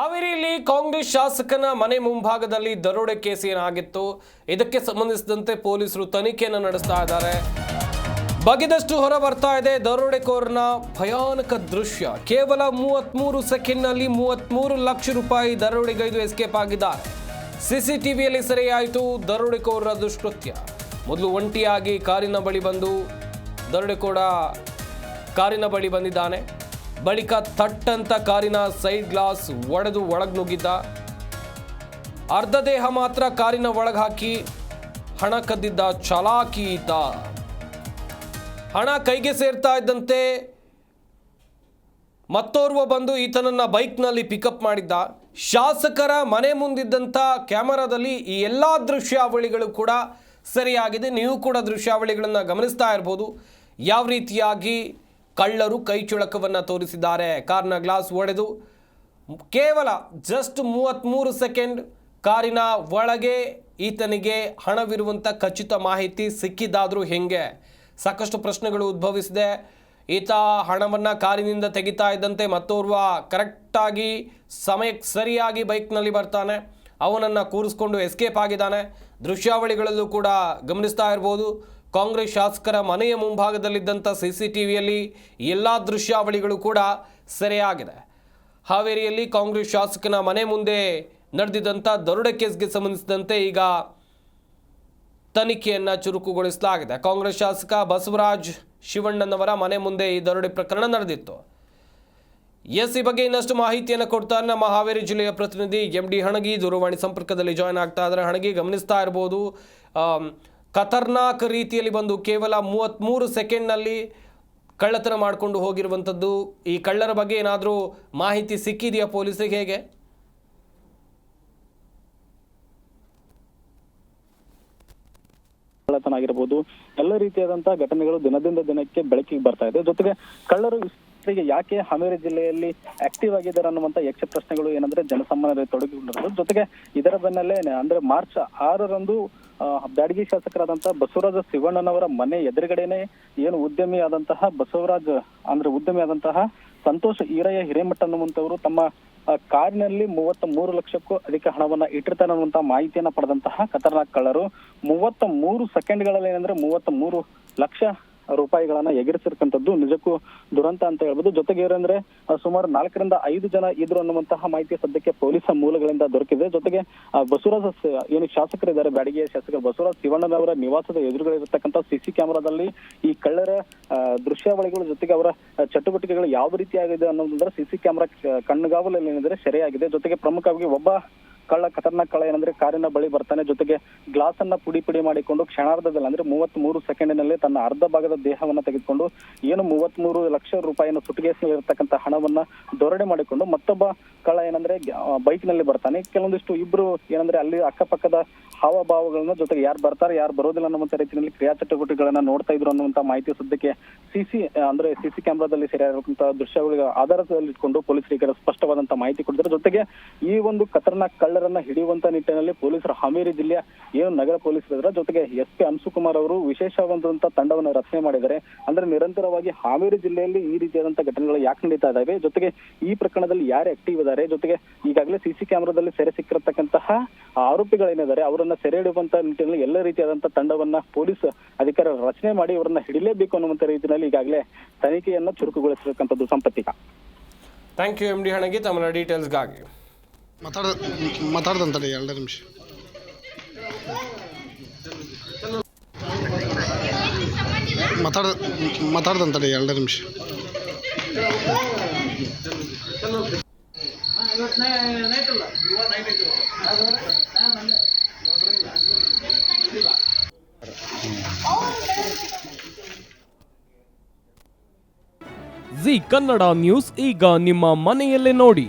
ಹಾವೇರಿಯಲ್ಲಿ ಕಾಂಗ್ರೆಸ್ ಶಾಸಕನ ಮನೆ ಮುಂಭಾಗದಲ್ಲಿ ದರೋಡೆ ಕೇಸ್ ಏನಾಗಿತ್ತು? ಇದಕ್ಕೆ ಸಂಬಂಧಿಸಿದಂತೆ ಪೊಲೀಸರು ತನಿಖೆಯನ್ನು ನಡೆಸ್ತಾ ಇದ್ದಾರೆ. ಬಗೆದಷ್ಟು ಹೊರ ಬರ್ತಾ ಇದೆ ದರೋಡೆಕೋರನ ಭಯಾನಕ ದೃಶ್ಯ. ಕೇವಲ ಮೂವತ್ಮೂರು ಸೆಕೆಂಡ್ನಲ್ಲಿ ಮೂವತ್ಮೂರು ಲಕ್ಷ ರೂಪಾಯಿ ದರೋಡೆಗೈದು ಎಸ್ಕೇಪ್ ಆಗಿದ್ದಾರೆ ಸಿಸಿಟಿವಿಯಲ್ಲಿ ಸೆರೆಯಾಯಿತು ದರೋಡೆಕೋರರ ದುಷ್ಕೃತ್ಯ. ಮೊದಲು ಒಂಟಿಯಾಗಿ ಕಾರಿನ ಬಳಿ ಬಂದು ದರೋಡೆಕೋರ ಕಾರಿನ ಬಳಿ ಬಂದಿದ್ದಾನೆ. ಬಳಿಕ ಥಟ್ಟಂತ ಕಾರಿನ ಸೈಡ್ ಗ್ಲಾಸ್ ಒಡೆದು ಒಳಗೆ ನುಗ್ಗಿದ್ದ ಅರ್ಧ ದೇಹ ಮಾತ್ರ ಕಾರಿನ ಒಳಗೆ ಹಾಕಿ ಹಣ ಕದ್ದಿದ್ದ ಚಲಾಕಿ ಈತ ಹಣ ಕೈಗೆ ಸೇರ್ತಾ ಇದ್ದಂತೆ ಮತ್ತೋರ್ವ ಬಂದು ಈತನನ್ನು ಬೈಕ್ನಲ್ಲಿ ಪಿಕಪ್ ಮಾಡಿದ್ದ. ಶಾಸಕರ ಮನೆ ಮುಂದಿದ್ದಂಥ ಕ್ಯಾಮರಾದಲ್ಲಿ ಈ ಎಲ್ಲ ದೃಶ್ಯಾವಳಿಗಳು ಕೂಡ ಸರಿಯಾಗಿದೆ. ನೀವು ಕೂಡ ದೃಶ್ಯಾವಳಿಗಳನ್ನು ಗಮನಿಸ್ತಾ ಇರ್ಬೋದು. ಯಾವ ರೀತಿಯಾಗಿ ಕಳ್ಳರು ಕೈ ಚುಳಕವನ್ನು ತೋರಿಸಿದ್ದಾರೆ. ಕಾರ್ನ ಗ್ಲಾಸ್ ಒಡೆದು ಕೇವಲ ಜಸ್ಟ್ ಮೂವತ್ತ್ಮೂರು ಸೆಕೆಂಡ್ ಕಾರಿನ ಒಳಗೆ ಈತನಿಗೆ ಹಣವಿರುವಂಥ ಖಚಿತ ಮಾಹಿತಿ ಸಿಕ್ಕಿದ್ದಾದರೂ ಹೆಂಗೆ? ಸಾಕಷ್ಟು ಪ್ರಶ್ನೆಗಳು ಉದ್ಭವಿಸಿದೆ. ಈತ ಹಣವನ್ನು ಕಾರಿನಿಂದ ತೆಗಿತಾ ಇದ್ದಂತೆ ಮತ್ತೋರ್ವ ಕರೆಕ್ಟಾಗಿ ಸಮಯಕ್ಕೆ ಸರಿಯಾಗಿ ಬೈಕ್ನಲ್ಲಿ ಬರ್ತಾನೆ. ಅವನನ್ನು ಕೂರಿಸ್ಕೊಂಡು ಎಸ್ಕೇಪ್ ಆಗಿದ್ದಾನೆ. ದೃಶ್ಯಾವಳಿಗಳಲ್ಲೂ ಕೂಡ ಗಮನಿಸ್ತಾ ಇರ್ಬೋದು. ಕಾಂಗ್ರೆಸ್ ಶಾಸಕರ ಮನೆಯ ಮುಂಭಾಗದಲ್ಲಿದ್ದಂಥ ಸಿ ಸಿ ಟಿ ವಿಯಲ್ಲಿ ಎಲ್ಲ ದೃಶ್ಯಾವಳಿಗಳು ಕೂಡ ಸೆರೆಯಾಗಿದೆ. ಹಾವೇರಿಯಲ್ಲಿ ಕಾಂಗ್ರೆಸ್ ಶಾಸಕನ ಮನೆ ಮುಂದೆ ನಡೆದಿದ್ದಂಥ ದರೋಡ ಕೇಸ್ಗೆ ಸಂಬಂಧಿಸಿದಂತೆ ಈಗ ತನಿಖೆಯನ್ನು ಚುರುಕುಗೊಳಿಸಲಾಗಿದೆ. ಕಾಂಗ್ರೆಸ್ ಶಾಸಕ ಬಸವರಾಜ್ ಶಿವಣ್ಣನವರ ಮನೆ ಮುಂದೆ ಈ ದರೋಡೆ ಪ್ರಕರಣ ನಡೆದಿತ್ತು. ಎಸ್ ಈ ಬಗ್ಗೆ ಇನ್ನಷ್ಟು ಮಾಹಿತಿಯನ್ನು ಕೊಡ್ತಾ ನಮ್ಮ ಹಾವೇರಿ ಜಿಲ್ಲೆಯ ಪ್ರತಿನಿಧಿ ಎಂ ಡಿ ಹಣಗಿ ದೂರವಾಣಿ ಸಂಪರ್ಕದಲ್ಲಿ ಜಾಯ್ನ್ ಆಗ್ತಾ ಇದ್ದಾರೆ. ಹಣಗಿ, ಗಮನಿಸ್ತಾ ಇರ್ಬೋದು. ಖತರ್ನಾಕ್ ರೀತಿಯಲ್ಲಿ ಬಂದು ಕೇವಲ ಮೂವತ್ತ್ಮೂರು ಸೆಕೆಂಡ್ನಲ್ಲಿ ಕಳ್ಳತನ ಮಾಡಿಕೊಂಡು ಹೋಗಿರುವಂಥದ್ದು. ಈ ಕಳ್ಳರ ಬಗ್ಗೆ ಏನಾದರೂ ಮಾಹಿತಿ ಸಿಕ್ಕಿದೆಯಾ ಪೊಲೀಸರಿಗೆ ಹೇಗೆ? ಕಳ್ಳತನ ಆಗಿರಬಹುದು ಎಲ್ಲ ರೀತಿಯಾದಂತಹ ಘಟನೆಗಳು ದಿನದಿಂದ ದಿನಕ್ಕೆ ಬೆಳಕಿಗೆ ಬರ್ತಾ ಇದೆ. ಜೊತೆಗೆ ಕಳ್ಳರು ಇಷ್ಟರಿಗೆ ಯಾಕೆ ಹಾವೇರಿ ಜಿಲ್ಲೆಯಲ್ಲಿ ಆಕ್ಟಿವ್ ಆಗಿದ್ದಾರೆ ಅನ್ನುವಂತ ಯಕ್ಷ ಪ್ರಶ್ನೆಗಳು ಏನಂದ್ರೆ ಜನಸಾಮಾನ್ಯರಲ್ಲಿ ತೊಡಗಿಕೊಂಡಿರೋದು. ಜೊತೆಗೆ ಇದರ ಬೆನ್ನಲ್ಲೇ ಅಂದ್ರೆ ಮಾರ್ಚ್ ಆರರಂದು ಬ್ಯಾಡಗಿ ಶಾಸಕರಾದಂತಹ ಬಸವರಾಜ ಶಿವಣ್ಣನವರ ಮನೆ ಎದುರುಗಡೆನೆ ಏನು ಉದ್ಯಮಿ ಆದಂತಹ ಬಸವರಾಜ್, ಅಂದ್ರೆ ಉದ್ಯಮಿ ಆದಂತಹ ಸಂತೋಷ್ ಈರಯ್ಯ ಹಿರೇಮಠ ಅನ್ನುವಂಥವರು ತಮ್ಮ ಕಾರಿನಲ್ಲಿ ಮೂವತ್ತ ಮೂರು ಲಕ್ಷಕ್ಕೂ ಅಧಿಕ ಹಣವನ್ನ ಇಟ್ಟಿರ್ತಾರೆ ಅನ್ನುವಂತ ಮಾಹಿತಿಯನ್ನ ಪಡೆದಂತಹ ಖತರ್ನಾಕ್ ಕಳ್ಳರು. ಮೂವತ್ತ ಮೂರು ಸೆಕೆಂಡ್ಗಳಲ್ಲಿ ಏನಂದ್ರೆ ಮೂವತ್ತ ಮೂರು ಲಕ್ಷ ರೂಪಾಯಿಗಳನ್ನ ಎಗರಿಸಿರ್ತಕ್ಕಂಥದ್ದು ನಿಜಕ್ಕೂ ದುರಂತ ಅಂತ ಹೇಳ್ಬೋದು. ಜೊತೆಗೆ ಏನಂದ್ರೆ ಸುಮಾರು ನಾಲ್ಕರಿಂದ ಐದು ಜನ ಇದ್ರು ಅನ್ನುವಂತಹ ಮಾಹಿತಿ ಸದ್ಯಕ್ಕೆ ಪೊಲೀಸ್ ಮೂಲಗಳಿಂದ ದೊರಕಿದೆ. ಜೊತೆಗೆ ಬಸವರಾಜ ಏನು ಶಾಸಕರಿದ್ದಾರೆ ಬ್ಯಾಡಗಿಯ ಬಸವರಾಜ್ ಬಸವರಾಜ ಶಿವಣ್ಣನವರ ನಿವಾಸದ ಎದುರುಗಳಿರತಕ್ಕಂಥ ಸಿಸಿ ಕ್ಯಾಮೆರಾದಲ್ಲಿ ಈ ಕಳ್ಳರ ದೃಶ್ಯಾವಳಿಗಳು ಜೊತೆಗೆ ಅವರ ಚಟುವಟಿಕೆಗಳು ಯಾವ ಆಗಿದೆ ಅನ್ನೋದಂದ್ರೆ ಸಿಸಿ ಕ್ಯಾಮೆರಾ ಕಣ್ಣುಗಾವಲಲ್ಲಿ ಏನಿದ್ರೆ ಸೆರೆಯಾಗಿದೆ. ಜೊತೆಗೆ ಪ್ರಮುಖವಾಗಿ ಒಬ್ಬ ಕಳ್ಳ ಖತರ್ನಾಕ್ ಕಳ್ಳ ಏನಂದ್ರೆ ಕಾರಿನ ಬಳಿ ಬರ್ತಾನೆ. ಜೊತೆಗೆ ಗ್ಲಾಸ್ ಅನ್ನ ಪುಡಿ ಪುಡಿ ಮಾಡಿಕೊಂಡು ಕ್ಷಣಾರ್ಧದಲ್ಲಿ, ಅಂದ್ರೆ ಮೂವತ್ತ್ ಮೂರು ಸೆಕೆಂಡಿನಲ್ಲಿ ತನ್ನ ಅರ್ಧ ಭಾಗದ ದೇಹವನ್ನ ತೆಗೆದುಕೊಂಡು, ಏನು ಮೂವತ್ತ್ ಮೂರು ಲಕ್ಷ ರೂಪಾಯಿನ ಸುಟ್ಕೇಸಿನಲ್ಲಿರ್ತಕ್ಕಂಥ ಹಣವನ್ನ ದೊರಡೆ ಮಾಡಿಕೊಂಡು ಮತ್ತೊಬ್ಬ ಕಳ್ಳ ಏನಂದ್ರೆ ಬೈಕ್ನಲ್ಲಿ ಬರ್ತಾನೆ. ಕೆಲವೊಂದಿಷ್ಟು ಇಬ್ರು ಏನಂದ್ರೆ ಅಲ್ಲಿ ಅಕ್ಕಪಕ್ಕದ ಹಾವಭಾವಗಳನ್ನ ಜೊತೆಗೆ ಯಾರು ಬರ್ತಾರೆ, ಯಾರು ಬರೋದಿಲ್ಲ ಅನ್ನುವಂತ ರೀತಿಯಲ್ಲಿ ಕ್ರಿಯಾ ಚಟುವಟಿಕೆಗಳನ್ನ ನೋಡ್ತಾ ಇದ್ರು ಅನ್ನುವಂತ ಮಾಹಿತಿ ಸದ್ಯಕ್ಕೆ ಸಿಸಿ ಅಂದ್ರೆ ಸಿಸಿ ಕ್ಯಾಮೆರಾದಲ್ಲಿ ಸೆರೆಯಾಗಿರುವಂತಹ ದೃಶ್ಯಗಳ ಆಧಾರದಲ್ಲಿ ಇಟ್ಕೊಂಡು ಪೊಲೀಸರಿಗೆ ಸ್ಪಷ್ಟವಾದಂತ ಮಾಹಿತಿ ಕೊಡ್ತಾರೆ ಜೊತೆಗೆ ಈ ಒಂದು ಖತರ್ನಾಕ್ ಕಳ್ಳರನ್ನ ಹಿಡಿಯುವಂತ ನಿಟ್ಟಿನಲ್ಲಿ ಪೊಲೀಸರು ಹಾವೇರಿ ಜಿಲ್ಲೆಯ ಏನು ನಗರ ಪೊಲೀಸರು ಇದ್ರ ಜೊತೆಗೆ ಎಸ್ ಪಿ ಅನ್ಸುಕುಮಾರ್ ಅವರು ವಿಶೇಷವಾದಂತಹ ತಂಡವನ್ನು ರಚನೆ ಮಾಡಿದ್ದಾರೆ. ಅಂದ್ರೆ ನಿರಂತರವಾಗಿ ಹಾವೇರಿ ಜಿಲ್ಲೆಯಲ್ಲಿ ಈ ರೀತಿಯಾದಂತ ಘಟನೆಗಳು ಯಾಕೆ ನಡೀತಾ ಇದಾವೆ? ಜೊತೆಗೆ ಈ ಪ್ರಕರಣದಲ್ಲಿ ಯಾರು ಆಕ್ಟಿವ್ ಇದ್ದಾರೆ ಜೊತೆಗೆ ಈಗಾಗಲೇ ಸಿಸಿ ಕ್ಯಾಮೆರಾದಲ್ಲಿ ಸೆರೆ ಸಿಕ್ಕಿರತಕ್ಕಂತಹ ಆರೋಪಿಗಳೇನಿದ್ದಾರೆ ಅವರನ್ನ ಸೆರೆ ಹಿಡಿಯುವಂತಹ ನಿಟ್ಟಿನಲ್ಲಿ ಎಲ್ಲ ರೀತಿಯಾದಂತಹ ತಂಡವನ್ನ ಪೊಲೀಸ್ ಅಧಿಕಾರಿ ರಚನೆ ಮಾಡಿ ಅವರನ್ನ ಹಿಡಿಲೇಬೇಕು ಅನ್ನುವಂತ ರೀತಿಯಲ್ಲಿ ಈಗಾಗಲೇ ತನಿಖೆಯನ್ನ ಚುರುಕುಗೊಳಿಸಿರತಕ್ಕಂಥದ್ದು ಸಂಪತ್ತಿಕ ಥ್ಯಾಂಕ್ ಯು ಎಂ ಡಿ ಹಣಗಿ ತಮ್ಮ ಡೀಟೇಲ್ಸ್ಗಾಗಿ ಮಾತಾಡ ಮಾತಾಡ್ದಂತಡಿ ಎರಡು ನಿಮಿಷ. ಮಾತಾಡ ಮಾತಾಡ್ದಂತಡಿ ಎರಡು ನಿಮಿಷ. ಜಿ ಕನ್ನಡ ನ್ಯೂಸ್ ಈಗ ನಿಮ್ಮ ಮನೆಯಲ್ಲೇ ನೋಡಿ.